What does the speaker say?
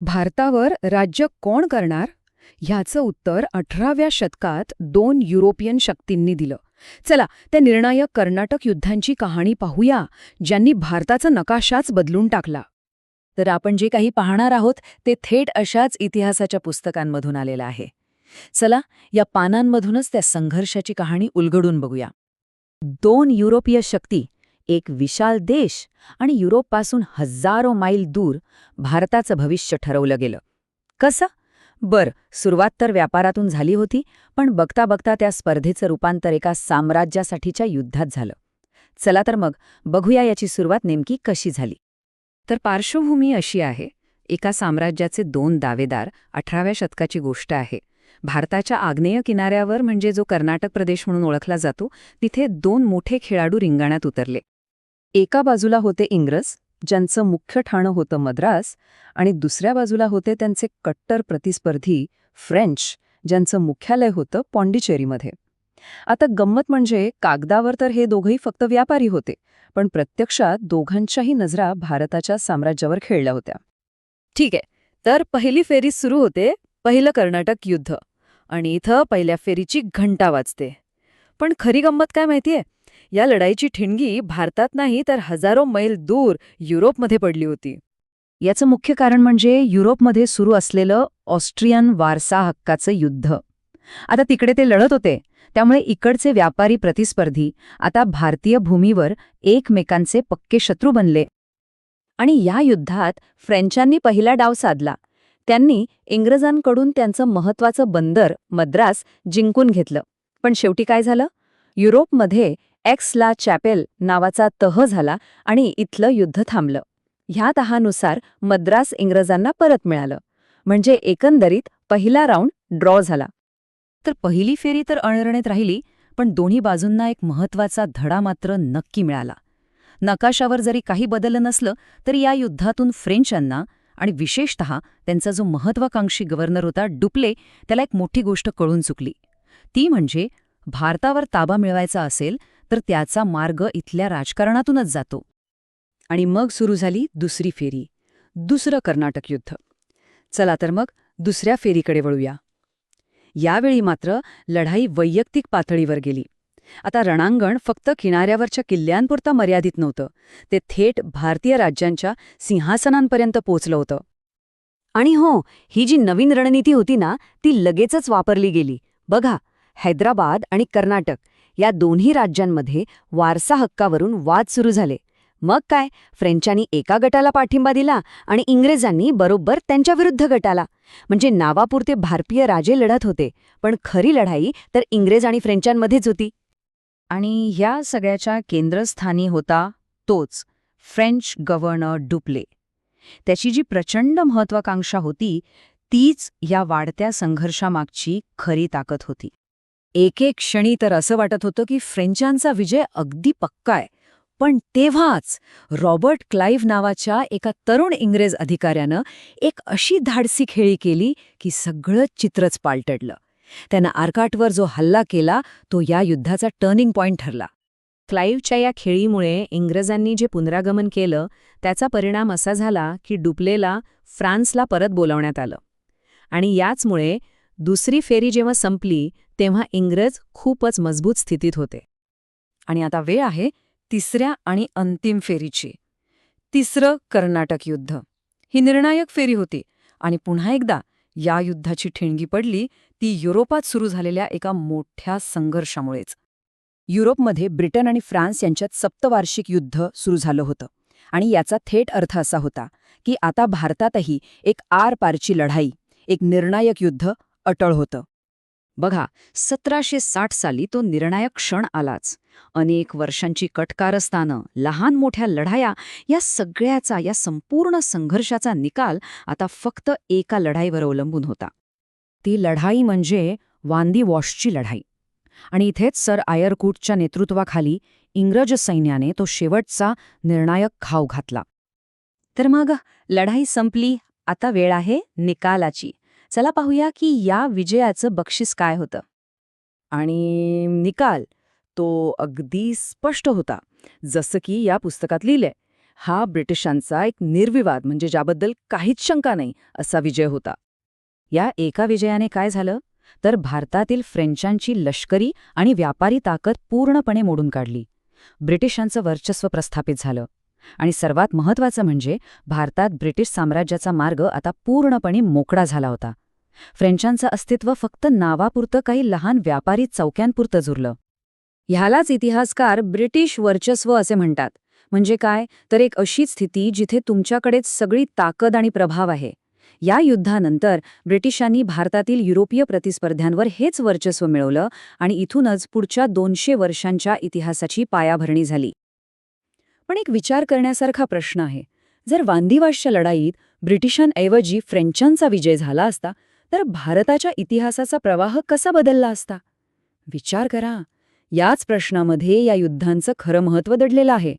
भारतावर राज्य कोण करणार? ह्याचं उत्तर अठराव्या शतकात दोन युरोपियन शक्तींनी दिलं. चला त्या निर्णायक कर्नाटक युद्धांची कहाणी पाहूया ज्यांनी भारताचा नकाशाच बदलून टाकला. तर आपण जे काही पाहणार आहोत ते थेट अशाच इतिहासाच्या पुस्तकांमधून आलेलं आहे. चला या पानांमधूनच त्या संघर्षाची कहाणी उलगडून बघूया. दोन युरोपीय शक्ती एक विशाल देश आणि युरोपपासून हजारो माईल दूर भारताचं भविष्य ठरवलं गेलं. कसं? बर सुरुवात तर व्यापारातून झाली होती पण बघता बघता त्या स्पर्धेचं रूपांतर एका साम्राज्यासाठीच्या युद्धात झालं. चला तर मग बघूया याची सुरुवात नेमकी कशी झाली. तर पार्श्वभूमी अशी आहे एका साम्राज्याचे दोन दावेदार अठराव्या शतकाची गोष्ट आहे. भारताच्या आग्नेय किनाऱ्यावर म्हणजे जो कर्नाटक प्रदेश म्हणून ओळखला जातो तिथे दोन मोठे खेळाडू रिंगणात उतरले. एका बाजूला होते इंग्रज ज्यांचं मुख्य ठाणं होतं मद्रास आणि दुसऱ्या बाजूला होते त्यांचे कट्टर प्रतिस्पर्धी फ्रेंच ज्यांचं मुख्यालय होतं पॉंडिचेरीमध्ये. आता गंमत म्हणजे कागदावर तर हे दोघंही फक्त व्यापारी होते पण प्रत्यक्षात दोघांच्याही नजरा भारताच्या साम्राज्यावर खेळल्या होत्या. ठीक आहे तर पहिली फेरी सुरू होते पहिलं कर्नाटक युद्ध आणि इथं पहिल्या फेरीची घंटा वाजते. पण खरी गंमत काय माहितीये? या लढाईची ठिणगी भारतात नाही तर हजारो मैल दूर युरोपमध्ये पडली होती. याचं मुख्य कारण म्हणजे युरोपमध्ये सुरू असलेलं ऑस्ट्रियन वारसा हक्काचं युद्ध. आता तिकडे ते लढत होते त्यामुळे इकडचे व्यापारी प्रतिस्पर्धी आता भारतीय भूमीवर एकमेकांचे पक्के शत्रू बनले. आणि या युद्धात फ्रेंचांनी पहिला डाव साधला. त्यांनी इंग्रजांकडून त्यांचं महत्वाचं बंदर मद्रास जिंकून घेतलं. पण शेवटी काय झालं? युरोपमध्ये एक्स ला चॅपेल नावाचा तह झाला आणि इथलं युद्ध थांबलं. ह्या तहानुसार मद्रास इंग्रजांना परत मिळालं. म्हणजे एकंदरीत पहिला राऊंड ड्रॉ झाला. तर पहिली फेरी तर अणरणीत राहिली पण दोन्ही बाजूंना एक महत्त्वाचा धडा मात्र नक्की मिळाला. नकाशावर जरी काही बदललं नसलं तरी या युद्धातून फ्रेंचांना आणि विशेषतः त्यांचा जो महत्वाकांक्षी गव्हर्नर होता डुप्ले त्याला एक मोठी गोष्ट कळून चुकली. ती म्हणजे भारतावर ताबा मिळवायचा असेल तर त्याचा मार्ग इथल्या राजकारणातूनच जातो. आणि मग सुरू झाली दुसरी फेरी दुसरं कर्नाटक युद्ध. चला तर मग दुसऱ्या फेरीकडे वळूया. यावेळी मात्र लढाई वैयक्तिक पातळीवर गेली. आता रणांगण फक्त किनाऱ्यावरच्या किल्ल्यांपुरता मर्यादित नव्हतं. ते थेट भारतीय राज्यांच्या सिंहासनांपर्यंत पोचलं होतं. आणि हो ही जी नवीन रणनीती होती ना ती लगेचच वापरली गेली. बघा हैदराबाद आणि कर्नाटक या दोन्ही राज्यांमध्ये वारसा हक्कावरून वाद सुरू झाले. मग काय? फ्रेंचांनी एका गटाला पाठिंबा दिला आणि इंग्रजांनी बरोबर त्यांच्या विरुद्ध गटाला. म्हणजे नावापुरते भारतीय राजे लढत होते पण खरी लढाई तर इंग्रज आणि फ्रेंचांमध्येच होती. आणि ह्या सगळ्याच्या केंद्रस्थानी होता तोच फ्रेंच गव्हर्नर डुप्ले. त्याची जी प्रचंड महत्वाकांक्षा होती तीच या वाढत्या संघर्षामागची खरी ताकद होती. एक एक क्षणी तर असं वाटत होतं की फ्रेंचांचा विजय अगदी पक्का आहे. पण तेव्हाच रॉबर्ट क्लाईव्ह नावाच्या एका तरुण इंग्रज अधिकाऱ्यानं एक अशी धाडसी खेळी केली की सगळं चित्रच पालटडलं. त्यानं आर्काटवर जो हल्ला केला तो या युद्धाचा टर्निंग पॉइंट ठरला. क्लाईव्हच्या या खेळीमुळे इंग्रजांनी जे पुनरागमन केलं त्याचा परिणाम असा झाला की डुपलेला फ्रान्सला परत बोलावण्यात आलं. आणि याचमुळे दुसरी फेरी जेव्हा संपली तेव्हा इंग्रज खूपच मजबूत स्थितीत होते. आणि आता वेळ आहे तिसऱ्या आणि अंतिम फेरीची. तिसरं कर्नाटक युद्ध. ही निर्णायक फेरी होती आणि पुन्हा एकदा या युद्धाची ठिणगी पडली ती युरोपात सुरू झालेल्या एका मोठ्या संघर्षामुळेच. युरोपमध्ये ब्रिटन आणि फ्रान्स यांच्यात सप्तवार्षिक युद्ध सुरू झालं होतं. आणि याचा थेट अर्थ असा होता की आता भारतातही एक आरपारची लढाई एक निर्णायक युद्ध अटळ होतं. बघा सतराशे साठ साली तो निर्णायक क्षण आलाच. अनेक वर्षांची कटकारस्थानं लहान मोठ्या लढाया या सगळ्याचा या संपूर्ण संघर्षाचा निकाल आता फक्त एका लढाईवर अवलंबून होता. ती लढाई म्हणजे वांदी वॉशची लढाई. आणि इथेच सर आयरकूटच्या नेतृत्वाखाली इंग्रज सैन्याने तो शेवटचा निर्णायक घाव घातला. तर मग लढाई संपली आता वेळ आहे निकालाची. चला पाहूया की या विजयाचं बक्षीस काय होतं. आणि निकाल तो अगदी स्पष्ट होता जसं की या पुस्तकात लिहिलंय. हा ब्रिटिशांचा एक निर्विवाद म्हणजे ज्याबद्दल काहीच शंका नाही असा विजय होता. या एका विजयाने काय झालं? तर भारतातील फ्रेंचांची लष्करी आणि व्यापारी ताकद पूर्णपणे मोडून काढली. ब्रिटिशांचं वर्चस्व प्रस्थापित झालं. आणि सर्वात महत्त्वाचं म्हणजे भारतात ब्रिटिश साम्राज्याचा मार्ग आता पूर्णपणे मोकळा झाला होता. फ्रेंचांचं अस्तित्व फक्त नावापुरतं काही लहान व्यापारी चौक्यांपुरतं झुरलं ह्यालाच इतिहासकार ब्रिटिश वर्चस्व असे म्हणतात. म्हणजे काय? तर एक अशी स्थिती जिथे तुमच्याकडेच सगळी ताकद आणि प्रभाव आहे. या युद्धानंतर ब्रिटिशांनी भारतातील युरोपीय प्रतिस्पर्ध्यांवर हेच वर्चस्व मिळवलं आणि इथूनच पुढच्या दोनशे वर्षांच्या इतिहासाची पायाभरणी झाली. पण एक विचार करण्यासारखा प्रश्न आहे. जर वांदिवाशच्या लढाईत ब्रिटिशांऐवजी फ्रेंचांचा विजय झाला असता तर भारताच्या इतिहासाचा प्रवाह कसा बदलला असता? विचार करा. याच प्रश्नामध्ये या युद्धांचं खरं महत्त्व दडलेलं आहे.